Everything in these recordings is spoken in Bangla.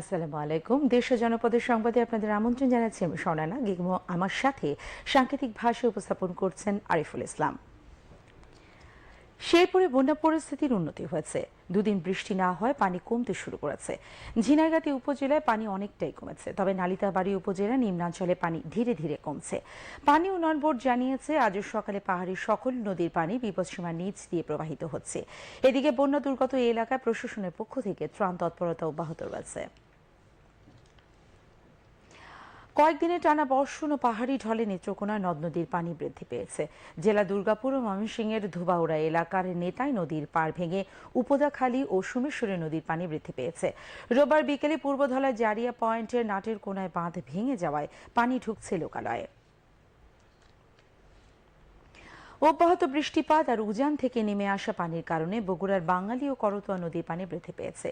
আসসালামু আলাইকুম। দেশ জনপদের সংবাদে আপনাদের আমন্ত্রণ জানাচ্ছি আমি স্বর্ণানা গিগম। আমার সাথে সাংকেতিক ভাষা উপস্থাপন করছেন আরিফুল ইসলাম। শেরপুরে বন্যা পরিস্থিতির উন্নতি হয়েছে। দুদিন বৃষ্টি না হয় পানি কমতে শুরু করেছে। ঝিনাইগাতি উপজেলায় পানি অনেকটাই কমেছে, তবে নালিতাবাড়ি উপজেলা নিম্নাঞ্চলে পানি ধীরে ধীরে কমছে। পানি উন্নয়ন বোর্ড জানিয়েছে, আজ সকালে পাহাড়ি সকল নদীর পানি বিপদসীমার নিচ দিয়ে প্রবাহিত হচ্ছে। এদিকে বন্যা দুর্গত এলাকায় প্রশাসনের পক্ষ থেকে ত্রাণ তৎপরতা অব্যাহত রয়েছে। কয়েকদিনে টানা বর্ষণ ও পাহাড়ি ঢলে নেত্রকোনায় নদ নদীর পানি বৃদ্ধি পেয়েছে। জেলা দুর্গাপুর ও ময়মনসিংহের ধুবাউড়া এলাকার নেতাই নদীর পার ভেঙে উপদাখালী ও সুমেশ্বরী নদীর পানি বৃদ্ধি পেয়েছে। রোববার বিকেলে পূর্বধলা জারিয়া পয়েন্টের নাটের কোনায় বাঁধ ভেঙে যাওয়ায় পানি ঢুকছে লোকালয়ে। অব্যাহত বৃষ্টিপাত আর উজান থেকে নেমে আসা পানির কারণে বগুড়ার বাঙালি ও করতোয়া নদীর পানি বৃদ্ধি পেয়েছে।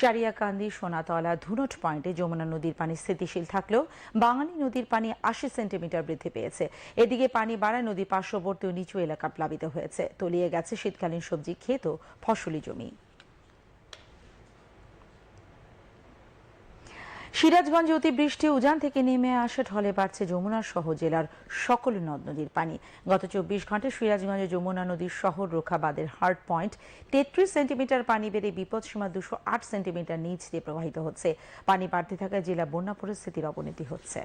সারিয়াকান্দি, সোনাতলা, ধুনট পয়েন্টে যমুনা নদীর পানি স্থিতিশীল থাকলেও বাঙালি নদীর পানি আশি সেন্টিমিটার বৃদ্ধি পেয়েছে। এদিকে পানি বাড়ায় নদী পার্শ্ববর্তী নিচু এলাকা প্লাবিত হয়েছে। তলিয়ে গেছে শীতকালীন সবজি, ক্ষেত ফসলি জমি। সিরাজগঞ্জে অতিবৃষ্টি উজান থেকে নেমে আসে ঢলে বাড়ছে যমুনা সহ জেলার সকল নদ নদীর পানি। গত চব্বিশ ঘন্টায় সিরাজগঞ্জে যমুনা নদীর শহর রোখাবাদের হার্ড পয়েন্ট তেত্রিশ সেন্টিমিটার পানি বেড়ে বিপদসীমা দুশো আট সেন্টিমিটার নিচ দিয়ে প্রবাহিত হচ্ছে। পানি বাড়তে থাকায় জেলা বন্যা পরিস্থিতির অবনতি হচ্ছে।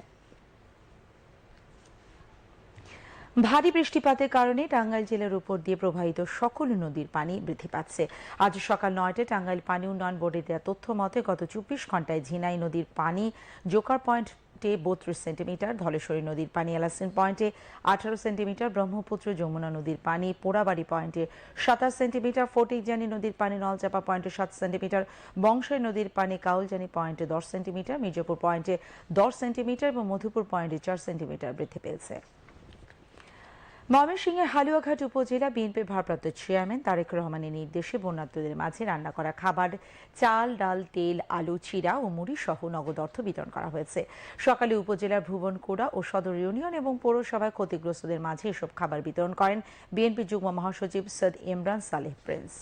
ভারী বৃষ্টিপাতের কারণে টাঙ্গাইল জেলার উপর দিয়ে প্রবাহিত সকল নদীর পানি বৃদ্ধি পাচ্ছে। আজ সকাল নয়টায় টাঙ্গাইল পানি উন্নয়ন বোর্ডের দেওয়া তথ্য মতে গত চব্বিশ ঘন্টায় ঝিনাই নদীর পানি জোকার পয়েন্টে বত্রিশ সেন্টিমিটার, ধলেশ্বরী নদীর পানি এলাসিন পয়েন্টে আঠারো সেন্টিমিটার, ব্রহ্মপুত্র যমুনা নদীর পানি পোড়াবাড়ি পয়েন্টে সাতাশ সেন্টিমিটার ফটিকজানি নদীর পানি নলচাপা পয়েন্টে সাত সেন্টিমিটার, বংশাই নদীর পানি কাউলজানি পয়েন্টে দশ সেন্টিমিটার, মির্জাপুর পয়েন্টে দশ সেন্টিমিটার এবং মধুপুর পয়েন্টে চার সেন্টিমিটার বৃদ্ধি পেয়েছে। ময়মনসিংহের হালুয়াঘাট উপজেলা বিএনপির ভারপ্রাপ্ত চেয়ারম্যান তারেক রহমানের নির্দেশে বন্যার্থদের মাঝে রান্না করা খাবার, চাল, ডাল, তেল, আলু, চিরা ও মুড়ি সহ নগদ অর্থ বিতরণ করা হয়েছে। সকালে উপজেলার ভুবনকুড়া ও সদর ইউনিয়ন এবং পৌরসভায় ক্ষতিগ্রস্তদের মাঝে এসব খাবার বিতরণ করেন বিএনপির যুগ্ম মহাসচিব সৈয়দ ইমরান সালেহ প্রিন্স।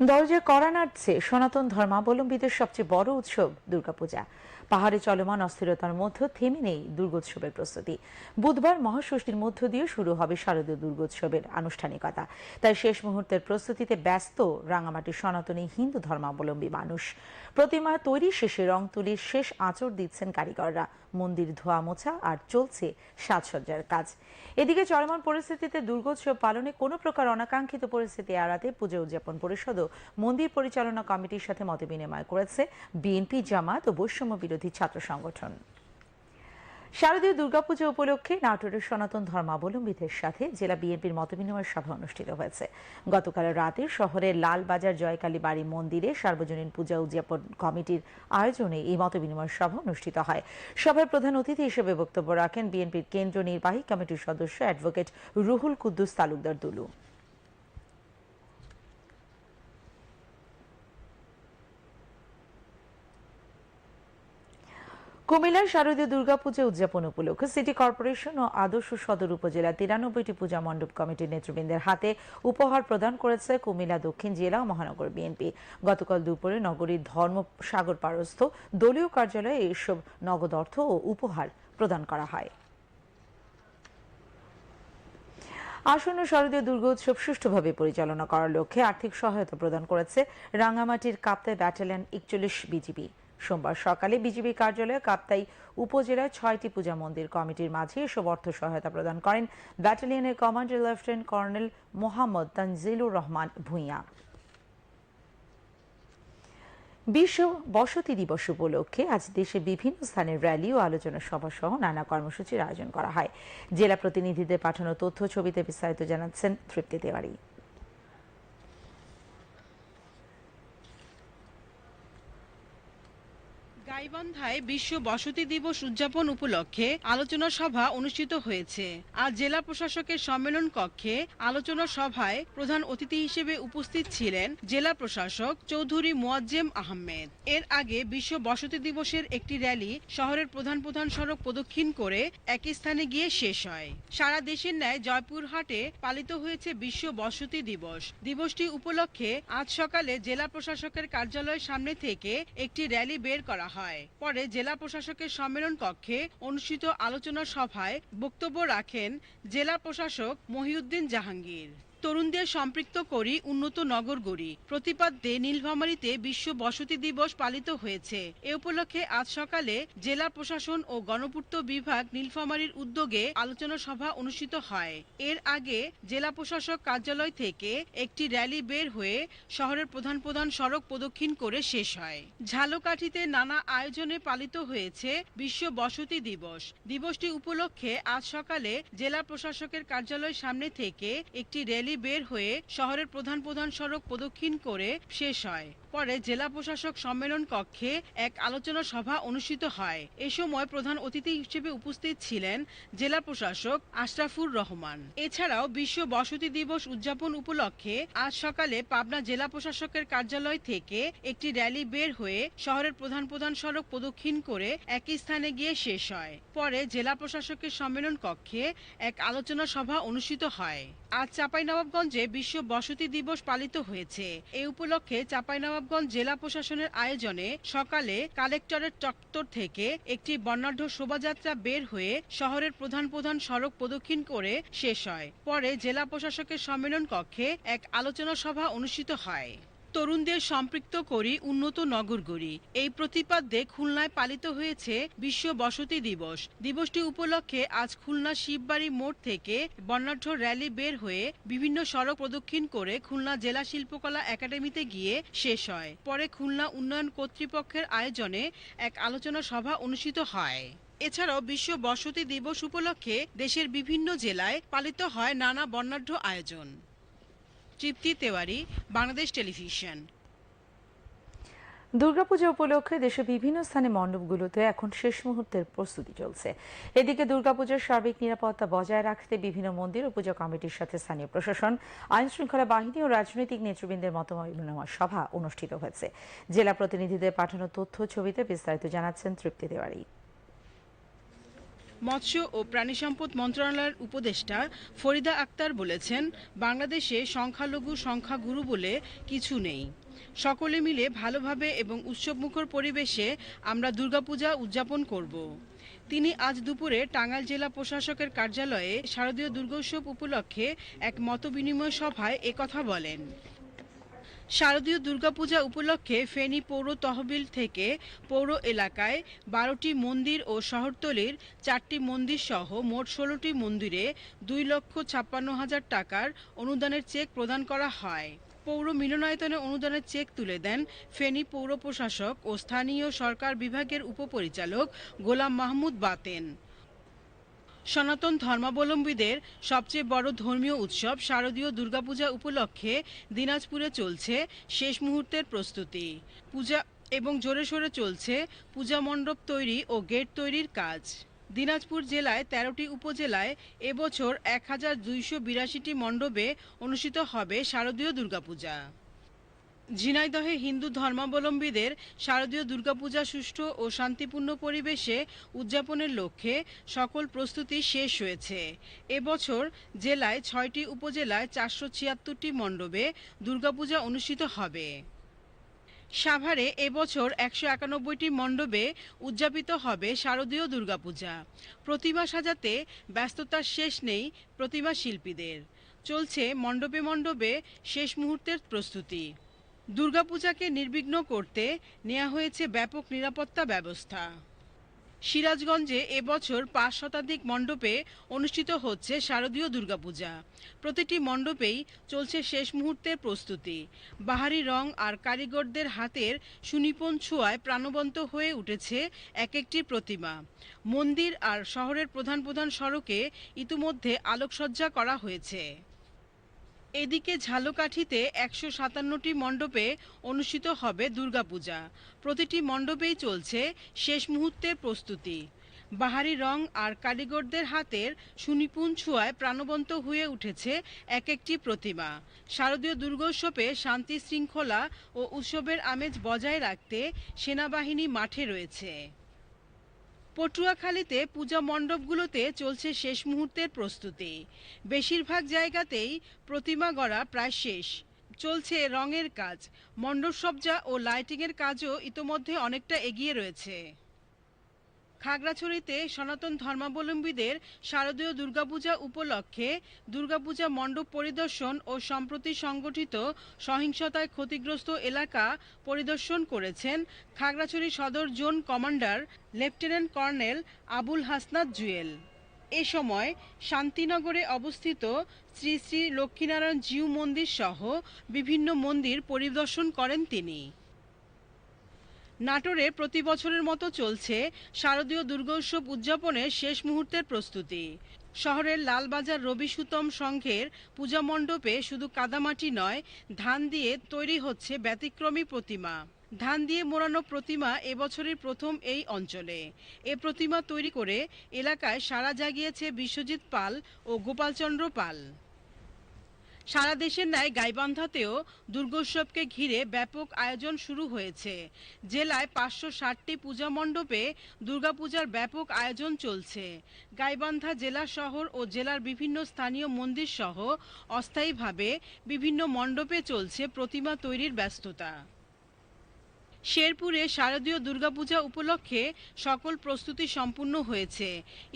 দরজে করা নাড়ছে সনাতন ধর্মাবলম্বীদের সবচেয়ে বড় উৎসব দুর্গাপূজা। পাহাড়ে চলমান অস্থিরতার মধ্যে থেমে নেই দুর্গোৎসবের প্রস্তুতি। বুধবার মহাষষ্ঠীর মধ্য দিয়ে শুরু হবে শারদীয় দুর্গোৎসবের আনুষ্ঠানিকতা। তাই শেষ মুহূর্তের প্রস্তুতিতে ব্যস্ত রাঙামাটির সনাতনী হিন্দু ধর্মাবলম্বী মানুষ। প্রতিমা তৈরি শেষে রং তুলির শেষ আঁচড় দিচ্ছেন কারিগররা। মন্দির ধোয়া মোছা আর চলছে সাজসজ্জার কাজ। এদিকে চলমান পরিস্থিতিতে দুর্গোৎসব পালনে কোনো প্রকার অনাকাঙ্ক্ষিত পরিস্থিতি এড়াতে পুজো উদযাপন পরিষদও মন্দির পরিচালনা কমিটির সাথে মতবিনিময় করেছে। বিএনপি, জামাত ও বৈষম্য বিরোধী ছাত্র সংগঠন। শারদীয় দুর্গাপূজা উপলক্ষে নাটোরের সনাতন ধর্মাবলম্বীদের সাথে জেলা বিএনপির মতবিনিময় সভা অনুষ্ঠিত হয়েছে। গতকাল রাতে শহরের লালবাজার জয়কালী বাড়ি মন্দিরে সার্বজনীন পূজা উদযাপন কমিটির আয়োজনে এই মতবিনিময় সভা অনুষ্ঠিত হয়। সভায় প্রধান অতিথি হিসেবে বক্তব্য রাখেন বিএনপির কেন্দ্র নির্বাহী কমিটির সদস্য অ্যাডভোকেট রুহুল কুদ্দুস তালুকদার দুলু। কুমিল্লার শারদীয় দুর্গাপূজা উদযাপন উপলক্ষে সিটি কর্পোরেশন ও আদর্শ সদর উপজেলা তিরানব্বইটি পূজা মণ্ডপ কমিটির নেতৃবৃন্দের হাতে উপহার প্রদান করেছে কুমিল্লা দক্ষিণ জেলা মহানগর বিএনপি। গতকাল দুপুরে নগরীর ধর্ম সাগর পারস্থ দলীয় কার্যালয়ে এসব নগদ অর্থ ও উপহার প্রদান করা হয়। আসন্ন শারদীয় দুর্গোৎসব সুষ্ঠুভাবে পরিচালনা করার লক্ষ্যে আর্থিক সহায়তা প্রদান করেছে রাঙ্গামাটির কাপ্তাই ব্যাটালিয়ন একচল্লিশ বিজিবি। সোমবার সকালে বিজিবি কার্যালয়ে কাপ্তাই উপজেলায় ছয়টি পূজা মন্দির কমিটির মাঝে এসব অর্থ সহায়তা প্রদান করেন ব্যাটালিয়নের commander lieutenant colonel Mohammad Tanzilur Rahman Bhuiyan. বিশ্ব বসতি দিবস উপলক্ষে আজ দেশে বিভিন্ন স্থানের র্যালি ও আলোচনা সভা সহ নানা কর্মসূচির আয়োজন করা হয়। জেলা প্রতিনিধিদের পাঠানো তথ্য ছবিতে বিস্তারিত জানাচ্ছেন তৃপ্তি তেওয়ারি। গাইবান্ধায় বিশ্ব বসতি দিবস উদযাপন উপলক্ষে আলোচনা সভা অনুষ্ঠিত হয়েছে। আজ জেলা প্রশাসকের সম্মেলন কক্ষে আলোচনা সভায় প্রধান অতিথি হিসেবে উপস্থিত ছিলেন জেলা প্রশাসক চৌধুরী মোয়াজ্জেম আহমেদ। এর আগে বিশ্ব বসতি দিবসের একটি র্যালি শহরের প্রধান প্রধান সড়ক প্রদক্ষিণ করে একই স্থানে গিয়ে শেষ হয়। সারা দেশের ন্যায় জয়পুরহাটে পালিত হয়েছে বিশ্ব বসতি দিবস। দিবসটি উপলক্ষে আজ সকালে জেলা প্রশাসকের কার্যালয়ের সামনে থেকে একটি র্যালি বের করা হয়। পরে জেলা প্রশাসকের সম্মেলন কক্ষে অনুষ্ঠিত আলোচনা সভায় বক্তব্য রাখেন জেলা প্রশাসক মহিউদ্দিন জাহাঙ্গীর। তরুণদের সম্পৃক্ত করি উন্নত নগর গড়ি। প্রতিপাদ্যে নীলফামারীতে বিশ্ব বসতি দিবস পালিত হয়েছে। এ উপলক্ষে আজ সকালে জেলা প্রশাসন ও গণপূর্ত বিভাগ নীলফামারীর উদ্যোগে আলোচনা সভা অনুষ্ঠিত হয়। এর আগে জেলা প্রশাসক কার্যালয় থেকে একটি র্যালি বের হয়ে শহরের প্রধান প্রধান সড়ক প্রদক্ষিণ করে শেষ হয়। ঝালকাঠিতে নানা আয়োজনে পালিত হয়েছে বিশ্ব বসতি দিবস। দিবসটি উপলক্ষে আজ সকালে জেলা প্রশাসকের কার্যালয়ের সামনে থেকে একটি র্যালি বের হয়ে শহরের প্রধান প্রধান সড়ক প্রদক্ষিণ করে শেষ হয়। পরে জেলা প্রশাসক সম্মেলন কক্ষে এক আলোচনা সভা অনুষ্ঠিত হয়। এ সময় প্রধান অতিথি হিসেবে উপস্থিত ছিলেন জেলা প্রশাসক আশরাফুর রহমান। এছাড়াও বিশ্ব বসতি দিবস উদযাপন উপলক্ষে আজ সকালে পাবনা জেলা প্রশাসকের কার্যালয় থেকে একটি র্যালি বের হয়ে শহরের প্রধান প্রধান সড়ক প্রদক্ষিণ করে একই স্থানে গিয়ে শেষ হয়। পরে জেলা প্রশাসকের সম্মেলন কক্ষে এক আলোচনা সভা অনুষ্ঠিত হয়। আজ চাঁপাইনবাবগঞ্জে বিশ্ব বসতি দিবস পালিত হয়েছে। এ উপলক্ষে চাঁপাইনবাবগঞ্জ জেলা প্রশাসনের আয়োজনে সকালে কালেক্টরের চত্বর থেকে একটি বর্ণাঢ্য শোভাযাত্রা বের হয়ে শহরের প্রধান প্রধান সড়ক প্রদক্ষিণ করে শেষ হয়। পরে জেলা প্রশাসকের সম্মেলন কক্ষে এক আলোচনা সভা অনুষ্ঠিত হয়। তরুণদের সম্পৃক্ত করি উন্নত নগর গড়ি। এই প্রতিপাদ্যে খুলনায় পালিত হয়েছে বিশ্ব বসতি দিবস। দিবসটি উপলক্ষে আজ খুলনা শিববাড়ি মোড় থেকে বর্ণাঢ্য র্যালি বের হয়ে বিভিন্ন সড়ক প্রদক্ষিণ করে খুলনা জেলা শিল্পকলা একাডেমিতে গিয়ে শেষ হয়। পরে খুলনা উন্নয়ন কর্তৃপক্ষের আয়োজনে এক আলোচনা সভা অনুষ্ঠিত হয়। এছাড়াও বিশ্ব বসতি দিবস উপলক্ষে দেশের বিভিন্ন জেলায় পালিত হয় নানা বর্ণাঢ্য আয়োজন। তৃপ্তি তেওয়ারি, বাংলাদেশ টেলিভিশন। দুর্গাপূজা উপলক্ষে দেশের বিভিন্ন স্থানে মণ্ডপগুলোতে এখন শেষ মুহূর্তের প্রস্তুতি চলছে। এদিকে দুর্গাপূজার সার্বিক নিরাপত্তা বজায় রাখতে বিভিন্ন মন্দির ও পূজা কমিটির সাথে স্থানীয় প্রশাসন আইন শৃঙ্খলা বাহিনী ও রাজনৈতিক নেতৃবৃন্দের নেওয়া সভা অনুষ্ঠিত হয়েছে। জেলা প্রতিনিধিদের পাঠানো তথ্য ছবিতে বিস্তারিত জানাচ্ছেন তৃপ্তি দেওয়ারি মৎস্য ও প্রাণী সম্পদ মন্ত্রণালয়ের উপদেষ্টা ফরিদা আক্তার বলেছেন, বাংলাদেশে সংখ্যালঘু সংখ্যাগুরু বলে কিছু নেই। সকলে মিলে ভালোভাবে এবং উৎসবমুখর পরিবেশে আমরা দুর্গাপূজা উদযাপন করব। তিনি আজ দুপুরে টাঙ্গাইল জেলা প্রশাসকের কার্যালয়ে শারদীয় দুর্গোৎসব উপলক্ষে এক মতবিনিময় সভায় একথা বলেন। শারদীয় দুর্গাপূজা উপলক্ষে ফেনী পৌর তহবিল থেকে পৌর এলাকায় বারোটি মন্দির ও শহরতলির চারটি মন্দির সহ মোট ষোলোটি মন্দিরে দুই লক্ষ ছাপ্পান্ন হাজার টাকার অনুদানের চেক প্রদান করা হয়। পৌর মিলনায়তনে অনুদানের চেক তুলে দেন ফেনী পৌর প্রশাসক ও স্থানীয় সরকার বিভাগের উপপরিচালক গোলাম মাহমুদ বাতেন। সনাতন ধর্মাবলম্বীদের সবচেয়ে বড় ধর্মীয় উৎসব শারদীয় দুর্গাপূজা উপলক্ষে দিনাজপুরে চলছে শেষ মুহূর্তের প্রস্তুতি। পূজা এবং জোরে সোরে চলছে পূজা মণ্ডপ তৈরি ও গেট তৈরির কাজ। দিনাজপুর জেলায় তেরোটি উপজেলায় এবছর এক হাজার দুইশো বিরাশিটি মণ্ডপে অনুষ্ঠিত হবে শারদীয় দুর্গাপূজা। ঝিনাইদহে হিন্দু ধর্মাবলম্বীদের শারদীয় দুর্গাপূজা সুষ্ঠু ও শান্তিপূর্ণ পরিবেশে উদযাপনের লক্ষ্যে সকল প্রস্তুতি শেষ হয়েছে। এবছর জেলায় ছয়টি উপজেলায় চারশো ছিয়াত্তরটি মণ্ডপে দুর্গাপূজা অনুষ্ঠিত হবে। সাভারে এবছর একশো একানব্বইটি মণ্ডপে উদযাপিত হবে শারদীয় দুর্গাপূজা। প্রতিমা সাজাতে ব্যস্ততার শেষ নেই প্রতিমা শিল্পীদের। চলছে মণ্ডপে মণ্ডপে শেষ মুহূর্তের প্রস্তুতি। দুর্গাপূজাকে নির্বিঘ্ন করতে নেওয়া হয়েছে ব্যাপক নিরাপত্তা ব্যবস্থা। সিরাজগঞ্জে এবছর পাঁচ শতাধিক মণ্ডপে অনুষ্ঠিত হচ্ছে শারদীয় দুর্গাপূজা। প্রতিটি মণ্ডপেই চলছে শেষ মুহূর্তের প্রস্তুতি। বাহারি রং আর কারিগরদের হাতের সুনিপুণ ছোঁয়ায় প্রাণবন্ত হয়ে উঠেছে এক একটি প্রতিমা। মন্দির আর শহরের প্রধান প্রধান সড়কে ইতিমধ্যে আলোকসজ্জা করা হয়েছে। এদিকে ঝালকাঠিতে একশো সাতান্নটি মণ্ডপে অনুষ্ঠিত হবে দুর্গাপূজা। প্রতিটি মণ্ডপেই চলছে শেষ মুহূর্তের প্রস্তুতি। বাহারি রং আর কারিগরদের হাতের সুনিপুণ ছোঁয়ায় প্রাণবন্ত হয়ে উঠেছে এক একটি প্রতিমা। শারদীয় দুর্গোৎসবে শান্তি শৃঙ্খলা ও উৎসবের আমেজ বজায় রাখতে সেনাবাহিনী মাঠে রয়েছে। পটুয়াখালীতে পূজা মণ্ডপগুলোতে চলছে শেষ মুহূর্তের প্রস্তুতি। বেশিরভাগ জায়গাতেই প্রতিমা গড়া প্রায় শেষ। চলছে রঙের কাজ। মণ্ডপসজ্জা ও লাইটিংয়ের কাজও ইতোমধ্যে অনেকটা এগিয়ে রয়েছে। খাগড়াছড়িতে সনাতন ধর্মাবলম্বীদের শারদীয় দুর্গাপূজা উপলক্ষে দুর্গাপূজা মণ্ডপ পরিদর্শন ও সম্প্রতি সংগঠিত সহিংসতায় ক্ষতিগ্রস্ত এলাকা পরিদর্শন করেছেন Khagrachari Sadar zone commander lieutenant colonel Abul Hasnat Jewel. এ সময় শান্তিনগরে অবস্থিত শ্রী শ্রী লক্ষ্মীনারায়ণ জিউ মন্দির সহ বিভিন্ন মন্দির পরিদর্শন করেন তিনি। নাটোরে প্রতি বছরের মতো চলছে শারদীয় দুর্গোৎসব উদযাপনের শেষ মুহূর্তের প্রস্তুতি। শহরের লালবাজার রবি সুতম সংঘের পূজা মণ্ডপে শুধু কাদামাটি নয়, ধান দিয়ে তৈরি হচ্ছে ব্যতিক্রমী প্রতিমা। ধান দিয়ে মোড়ানো প্রতিমা এবছরের প্রথম এই অঞ্চলে। এ প্রতিমা তৈরি করে এলাকায় সাড়া জাগিয়েছে বিশ্বজিৎ পাল ও গোপালচন্দ্র পাল। সারা দেশের ন্যায় গাইবান্ধাতেও দুর্গোৎসবকে ঘিরে ব্যাপক আয়োজন শুরু হয়েছে। জেলায় পাঁচশো ষাটটি পূজা মণ্ডপে দুর্গাপূজার ব্যাপক আয়োজন চলছে। গাইবান্ধা জেলা শহর ও জেলার বিভিন্ন স্থানীয় মন্দির সহ অস্থায়ীভাবে বিভিন্ন মণ্ডপে চলছে প্রতিমা তৈরির ব্যস্ততা। শেরপুরে শারদীয় দুর্গাপূজা উপলক্ষে সকল প্রস্তুতি সম্পূর্ণ হয়েছে।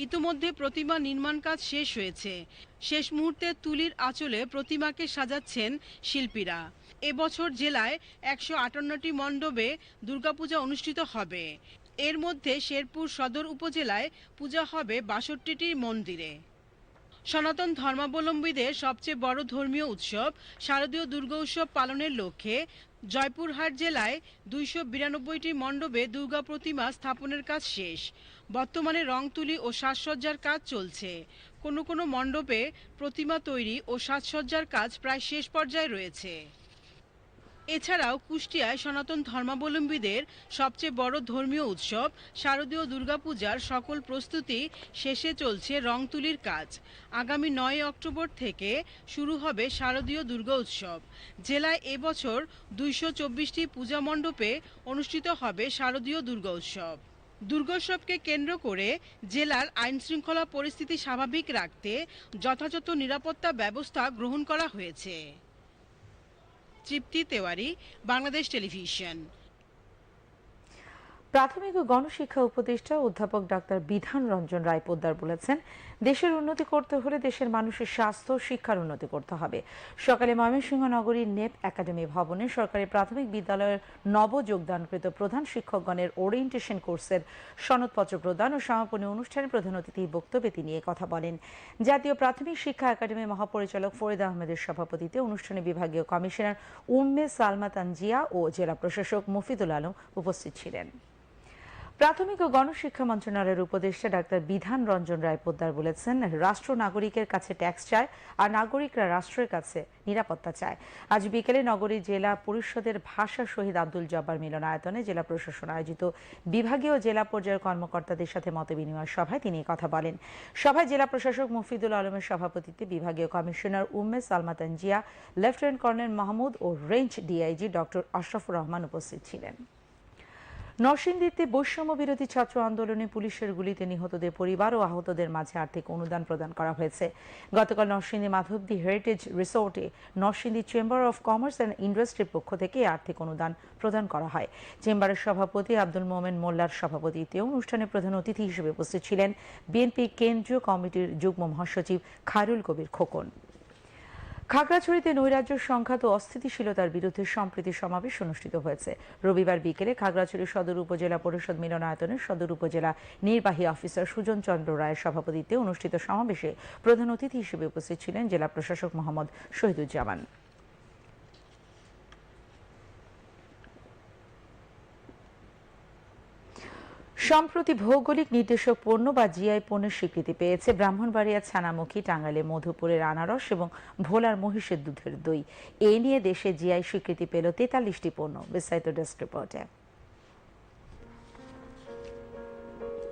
ইতোমধ্যে প্রতিমা নির্মাণ কাজ শেষ হয়েছে। শেষ মুহূর্তে তুলির আঁচলে প্রতিমাকে সাজাচ্ছেন শিল্পীরা। এবছর জেলায় একশো আটান্নটি মণ্ডপে দুর্গাপূজা অনুষ্ঠিত হবে। এর মধ্যে শেরপুর সদর উপজেলায় পূজা হবে বাষট্টিটি মন্দিরে। সনাতন ধর্মাবলম্বীদের সবচেয়ে বড় ধর্মীয় উৎসব শারদীয় দুর্গা উৎসব পালনের লক্ষ্যে জয়পুরহাট জেলায় দুইশো বিরানব্বইটি মণ্ডপে দুর্গা প্রতিমা স্থাপনের কাজ শেষ। বর্তমানে রং তুলি ও সাজসজ্জার কাজ চলছে। কোনো কোনো মণ্ডপে প্রতিমা তৈরি ও সাজসজ্জার কাজ প্রায় শেষ পর্যায়ে রয়েছে। এছাড়াও কুষ্টিয়ায় সনাতন ধর্মাবলম্বীদের সবচেয়ে বড় ধর্মীয় উৎসব, শারদীয় দুর্গাপূজার সকল প্রস্তুতি শেষে চলছে রং তুলির কাজ। আগামী নয় অক্টোবর থেকে শুরু হবে শারদীয় দুর্গা উৎসব। জেলায় এবছর দুইশো চব্বিশটি পূজা মণ্ডপে অনুষ্ঠিত হবে শারদীয় দুর্গা উৎসব। দুর্গোৎসবকে কেন্দ্র করে জেলার আইন শৃঙ্খলা পরিস্থিতি স্বাভাবিক রাখতে যথাযথ নিরাপত্তা ব্যবস্থা গ্রহণ করা হয়েছে। তৃপ্তি তেওয়ারি, বাংলাদেশ টেলিভিশন। প্রাথমিক ও গণশিক্ষা উপদেষ্টা অধ্যাপক ডাক্তার বিধান রঞ্জন রায় পোদ্দার বলেছেন দেশের উন্নতি করতে হলে দেশের মানুষের স্বাস্থ্য, শিক্ষার উন্নতি করতে হবে। সকালে ময়মনসিংহ নগরীর নেপ একাডেমি ভবনে সরকারি প্রাথমিক বিদ্যালয়ের নব যোগদানকৃত প্রধান শিক্ষকগণের ওরিয়েন্টেশন কোর্সের সনদপত্র প্রদান ও সমাপনী অনুষ্ঠানে প্রধান অতিথি বক্তব্যে তিনি কথা বলেন। জাতীয় প্রাথমিক শিক্ষা একাডেমির মহাপরিচালক ফরিদ আহমেদের সভাপতিতে অনুষ্ঠানে বিভাগীয় কমিশনার উম্মে সালমা তানজিয়া ও জেলা প্রশাসক মফিদুল আলম উপস্থিত ছিলেন। প্রাথমিক ও গণশিক্ষা মন্ত্রণালয়ের উপদেষ্টা ডাক্তার বিধান রঞ্জন রায় পোদ্দার বলেছেন, রাষ্ট্র নাগরিকের কাছে ট্যাক্স চায় আর নাগরিকরা রাষ্ট্রের কাছে নিরাপত্তা চায়। আজ বিকেলে নগরী জেলা পরিষদের ভাষা শহীদ আব্দুল জব্বার মিলনায়তনে জেলা প্রশাসন আয়োজিত বিভাগীয় জেলা পর্যায়ের কর্মকর্তাদের সাথে মতবিনিময় সভায় তিনি কথা বলেন। সভায় জেলা প্রশাসক মফিদুল আলমের সভাপতিত্বে বিভাগীয় commissioner Umme Salma Tanzia, lieutenant colonel Mahmud ও range DIG doctor Ashrafur Rahman উপস্থিত ছিলেন। নরসিংদীতে বৈষম্য বিরোধী ছাত্র আন্দোলনে পুলিশের গুলিতে নিহতদের পরিবার ও আহতদের মাঝে আর্থিক অনুদান প্রদান করা হয়েছে। গতকাল নরসিংদী মাধবদী হেরিটেজ রিসোর্টে Narsingdi chamber of commerce and ইন্ডাস্ট্রির পক্ষ থেকে আর্থিক অনুদান প্রদান করা হয়। চেম্বারের সভাপতি আব্দুল মোমেন মোল্লার সভাপতিত্বে অনুষ্ঠানে প্রধান অতিথি হিসেবে উপস্থিত ছিলেন বিএনপি কেন্দ্রীয় কমিটির যুগ্ম মহাসচিব খায়রুল কবির খোকন। খাগড়াছড়িতে নৈরাজ্য সংখ্যাত অস্থিতিশীলতার বিরুদ্ধে সম্প্রীতি সমাবেশ অনুষ্ঠিত হয়েছে। রবিবার বিকেলে খাগড়াছড়ি সদর উপজেলা পরিষদ মিলনায়তনে সদর উপজেলা নির্বাহী অফিসার সুজন চন্দ্র রায়ের সভাপতিত্বে অনুষ্ঠিত সমাবেশে প্রধান অতিথি হিসেবে উপস্থিত ছিলেন জেলা প্রশাসক মোহাম্মদ শহীদুজ্জামান। সম্প্রতি ভৌগোলিক নির্দেশক পণ্য বা জিআই পণ্যের স্বীকৃতি পেয়েছে। ব্রাহ্মণবাড়িয়া, ছানামুখী টাঙ্গালে মধুপুরের আনারস এবং ভোলার মহিষের দুধের দই। এ নিয়ে দেশে জিআই স্বীকৃতি পেল তেতাল্লিশটি পণ্য, বিস্তারিত ডেস্ক রিপোর্টে।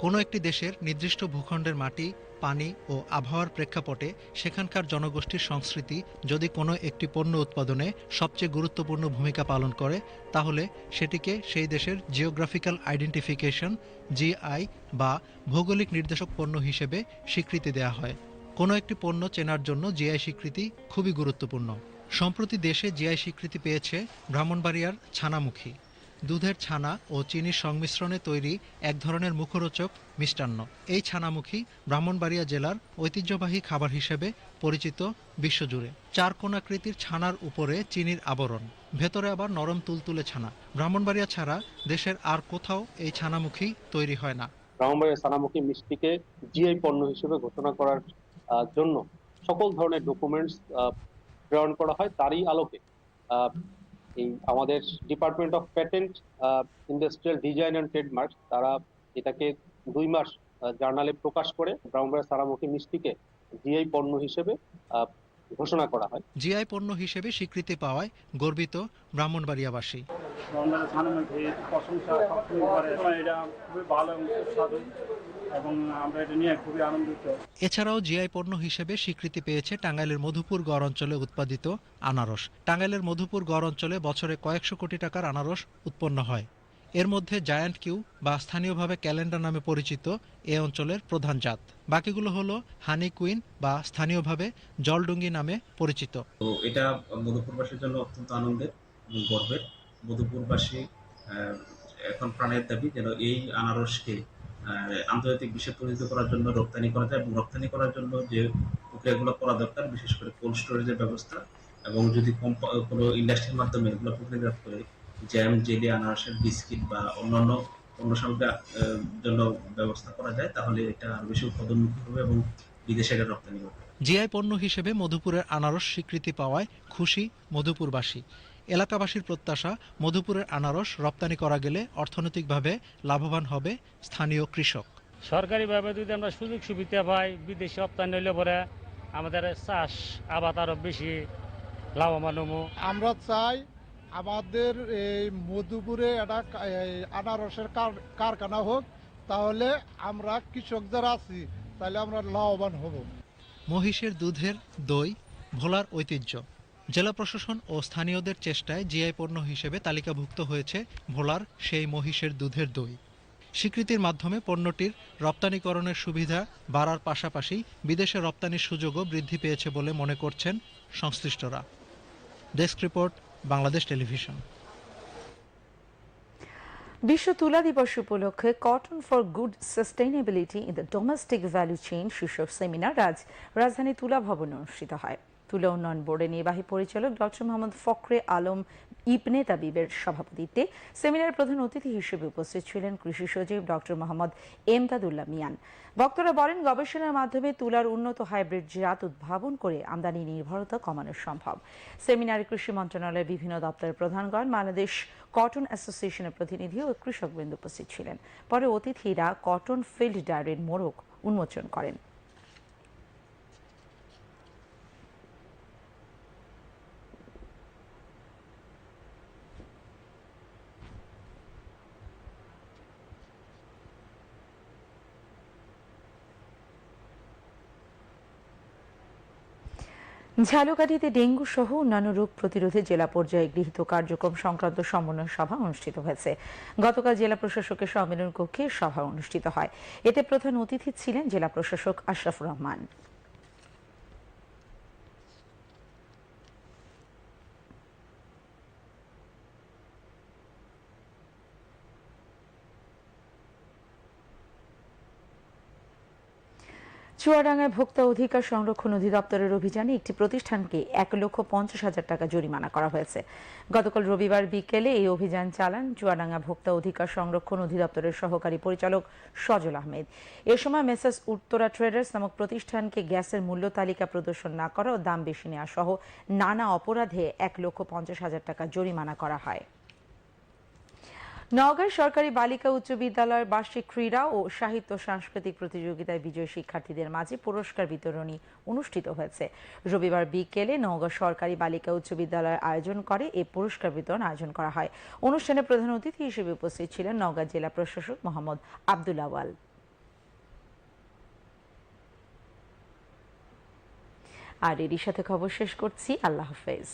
কোনো একটি দেশের নির্দিষ্ট ভূখণ্ডের মাটি পানি ও আবহাওয়ার প্রেক্ষাপটে সেখানকার জনগোষ্ঠীর সংস্কৃতি যদি কোনো একটি পণ্য উৎপাদনে সবচেয়ে গুরুত্বপূর্ণ ভূমিকা পালন করে, তাহলে সেটিকে সেই দেশের জিওগ্রাফিক্যাল আইডেন্টিফিকেশন জিআই বা ভৌগোলিক নির্দেশক পণ্য হিসেবে স্বীকৃতি দেওয়া হয়। কোনো একটি পণ্য চেনার জন্য জিআই স্বীকৃতি খুবই গুরুত্বপূর্ণ। সম্প্রতি দেশে জিআই স্বীকৃতি পেয়েছে ব্রাহ্মণবাড়িয়ার ছানামুখী। দুধের ছানা ও চিনির সংমিশ্রণে তৈরি এক ধরনের মুখরোচক মিষ্টান্ন। এই ছানামুখী ব্রাহ্মণবাড়িয়া জেলার ঐতিহ্যবাহী খাবার হিসেবে পরিচিত বিশ্বজুড়ে। চার কোণাকৃতির ছানার উপরে চিনির আবরণ। ভেতরে আবার নরম তুলতুলে ছানা। ব্রাহ্মণবাড়িয়া ছাড়া দেশের আর কোথাও এই ছানামুখী তৈরি হয় না। ব্রাহ্মণবাড়িয়া ছানামুখী মিষ্টিকে জিআই পণ্য হিসেবে ঘোষণা করার জন্য সকল ধরনের ডকুমেন্টস প্রেরণ করা হয় তারই আলোকে। এই আমাদের department of patent industrial design and trademark তারা এটাকে দুই মাস জার্নালে প্রকাশ করে ব্রাহ্মণবাড়িয়া সারামুখী মিষ্টিকে জিআই পণ্য হিসেবে আহ, ঘোষণা করা হয়। জিআই পণ্য হিসেবে স্বীকৃতি পাওয়ায় গর্বিত ব্রাহ্মণবাড়িয়াবাসী। রমজান ছানামুখী প্রশংসা সবসময় করে এটা খুবই ভালো এবং সুস্বাদু এবং আমরা এটা নিয়ে খুবই আনন্দিত। এছাড়াও জিআই পণ্য হিসেবে স্বীকৃতি পেয়েছে টাঙ্গাইলের মধুপুর গড় অঞ্চলে উৎপাদিত আনারস। টাঙ্গাইলের মধুপুর গড় অঞ্চলে বছরে কয়েকশো কোটি টাকার আনারস উৎপন্ন হয়। এর মধ্যে জায়ান্ট কিউ বা স্থানীয়ভাবে ক্যালেন্ডার নামে পরিচিত এ অঞ্চলের প্রধান জাত। বাকিগুলো হলো হানি কুইন বা স্থানীয়ভাবে জলডুঙ্গি নামে পরিচিত। তো এটা মধুপুরবাসীর জন্য অত্যন্ত আনন্দের গর্বের। মধুপুরবাসী এখন প্রাণের দাবি যেন এই আনারসকে আন্তর্জাতিক বিশ্বে পরিচিত করার জন্য রপ্তানি করা যায় এবং রপ্তানি করার জন্য যে প্রক্রিয়াগুলো করা দরকার, বিশেষ করে কোল্ড স্টোরেজের ব্যবস্থা এবং যদি কোনো ইন্ডাস্ট্রির মাধ্যমে এগুলো প্রক্রিয়াজাত করে, জ্যাম, জেলি, আনারসের বিস্কিট বা অন্যান্য পণ্য সামগ্রী জন্য ব্যবস্থা করা যায়, তাহলে এটা আরও বেশি উৎপাদনমুখী হবে এবং বিদেশে এটা রপ্তানি হবে। জিআই পণ্য হিসেবে মধুপুরের আনারস স্বীকৃতি পাওয়ায় খুশি মধুপুরবাসী। এলাকাবাসীর প্রত্যাশা মধুপুরের আনারস রপ্তানি করা গেলে অর্থনৈতিকভাবে লাভবান হবে স্থানীয় কৃষক। সরকারিভাবে যদি আমরা সুযোগ সুবিধা পাই বিদেশি রপ্তানি হইলে পরে আমাদের চাষ আবাদ আরও বেশি লাভবান হব। আমরা চাই আমাদের এই মধুপুরে একটা আনারসের কার- কারখানা হোক তাহলে আমরা কৃষক যারা আছি তাহলে আমরা লাভবান হব। মহিষের দুধের দই ভোলার ঐতিহ্য। জেলা প্রশাসন ও স্থানীয়দের চেষ্টায় জিআই পণ্য হিসেবে তালিকাভুক্ত হয়েছে ভোলার সেই মহিষের দুধের দই। স্বীকৃতির মাধ্যমে পণ্যটির রপ্তানিকরণের সুবিধা বাড়ার পাশাপাশি বিদেশে রপ্তানির সুযোগও বৃদ্ধি পেয়েছে বলে মনে করছেন সংশ্লিষ্টরা। Desk report, Bangladesh television. বিশ্ব তুলা দিবস উপলক্ষে cotton for good sustainability in the domestic value chain শীর্ষক সেমিনার আজ রাজধানী তুলা ভবনে অনুষ্ঠিত হয়। তুলা উন্নয়ন বোর্ডের নির্বাহী পরিচালক ডক্টর মোহাম্মদ ফখরে আলম ইবনে তাবিবের সভাপতিত্বে সেমিনারের প্রধান অতিথি হিসেবে উপস্থিত ছিলেন কৃষি সচিব ডক্টর মোহাম্মদ এমদাদুল্লাহ মিয়ান। বক্তরা বলেন, গবেষণার মাধ্যমে তুলার উন্নত হাইব্রিড জাত উদ্ভাবন করে আমদানি নির্ভরতা কমানো সম্ভব। সেমিনারে কৃষি মন্ত্রণালয়ের বিভিন্ন দপ্তরের প্রধানগণ, বাংলাদেশ কটন অ্যাসোসিয়েশনের প্রতিনিধি ও কৃষকবৃন্দ উপস্থিত ছিলেন। পরে অতিথিরা কটন ফিল্ড ডায়ের মোড়ক উন্মোচন করেন। ঝালকাঠিতে ডেঙ্গু সহ অন্যান্য রোগ প্রতিরোধে জেলা পর্যায়ে গৃহীত কার্যক্রম সংক্রান্ত সমন্বয় সভা অনুষ্ঠিত হয়েছে। গতকাল জেলা প্রশাসকের সম্মেলন কক্ষে সভা অনুষ্ঠিত হয়। এতে প্রধান অতিথি ছিলেন জেলা প্রশাসক আশরাফুর রহমান। চুয়াডাঙ্গায় ভোক্তা অধিকার সংরক্ষণ অধিদপ্তরের অভিযানে একটি প্রতিষ্ঠানকে এক লক্ষ পঞ্চাশ হাজার টাকা জরিমানা করা হয়েছে। গতকাল রবিবার বিকেলে এই অভিযান চালান চুয়াডাঙ্গা ভোক্তা অধিকার সংরক্ষণ অধিদপ্তরের সহকারী পরিচালক সজল আহমেদ। এ সময় মেসাস উত্তরা ট্রেডার্স নামক প্রতিষ্ঠানকে গ্যাসের মূল্য তালিকা প্রদর্শন না করা ও দাম বেশি নেওয়া সহ নানা অপরাধে এক লক্ষ পঞ্চাশ হাজার টাকা জরিমানা করা হয়। নওগাঁ সরকারি বালিকা উচ্চ বিদ্যালয়ের বার্ষিক ক্রীড়া ও সাহিত্য সাংস্কৃতিক প্রতিযোগিতায় বিজয়ী শিক্ষার্থীদের মাঝে পুরস্কার বিতরণী অনুষ্ঠিত হয়েছে। রবিবার বিকেলে নওগাঁ সরকারি বালিকা উচ্চ বিদ্যালয়ের আয়োজন করে এই পুরস্কার বিতরণ আয়োজন করা হয়। অনুষ্ঠানে প্রধান অতিথি হিসেবে উপস্থিত ছিলেন নওগাঁ জেলা প্রশাসক মোহাম্মদ আব্দুল আওয়াল আর এরই সাথে খবর শেষ করছি। আল্লাহ হাফেজ।